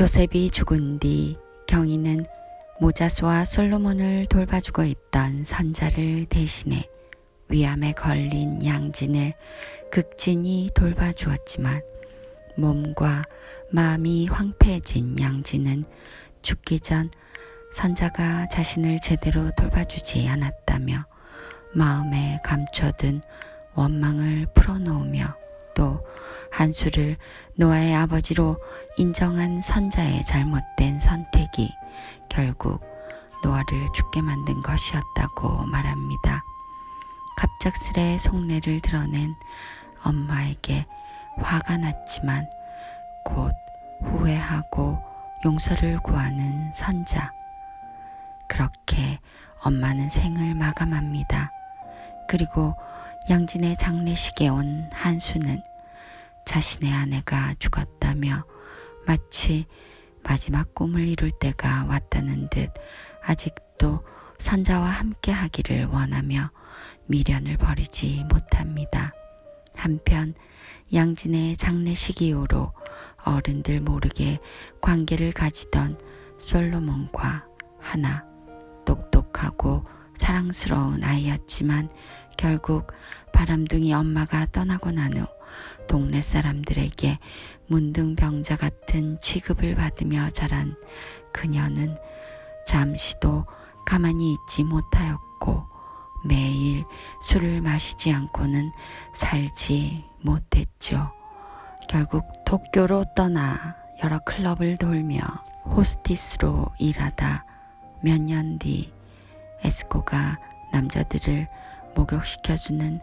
요셉이 죽은 뒤 경희는 모자수와 솔로몬을 돌봐주고 있던 선자를 대신해 위암에 걸린 양진을 극진히 돌봐주었지만 몸과 마음이 황폐해진 양진은 죽기 전 선자가 자신을 제대로 돌봐주지 않았다며 마음에 감춰둔 원망을 풀어놓으며 또 한수를 노아의 아버지로 인정한 선자의 잘못된 선택이 결국 노아를 죽게 만든 것이었다고 말합니다. 갑작스레 속내를 드러낸 엄마에게 화가 났지만 곧 후회하고 용서를 구하는 선자. 그렇게 엄마는 생을 마감합니다. 그리고 양진의 장례식에 온 한수는 자신의 아내가 죽었다며 마치 마지막 꿈을 이룰 때가 왔다는 듯 아직도 선자와 함께 하기를 원하며 미련을 버리지 못합니다. 한편 양진의 장례식 이후로 어른들 모르게 관계를 가지던 솔로몬과 하나 똑똑하고 사랑스러운 아이였지만 결국 바람둥이 엄마가 떠나고 난 후 동네 사람들에게 문둥병자 같은 취급을 받으며 자란 그녀는 잠시도 가만히 있지 못하였고 매일 술을 마시지 않고는 살지 못했죠. 결국 도쿄로 떠나 여러 클럽을 돌며 호스티스로 일하다 몇 년 뒤 에스코가 남자들을 목욕시켜주는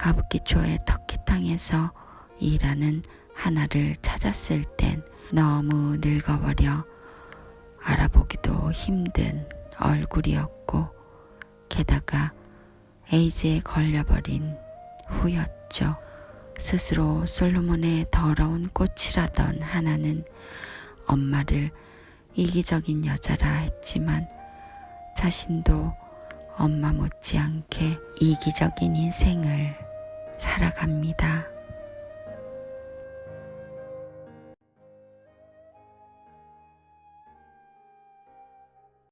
가부키초의 터키탕에서 일하는 하나를 찾았을 땐 너무 늙어버려 알아보기도 힘든 얼굴이었고 게다가 에이즈에 걸려버린 후였죠. 스스로 솔로몬의 더러운 꽃이라던 하나는 엄마를 이기적인 여자라 했지만 자신도 엄마 못지않게 이기적인 인생을 살아갑니다.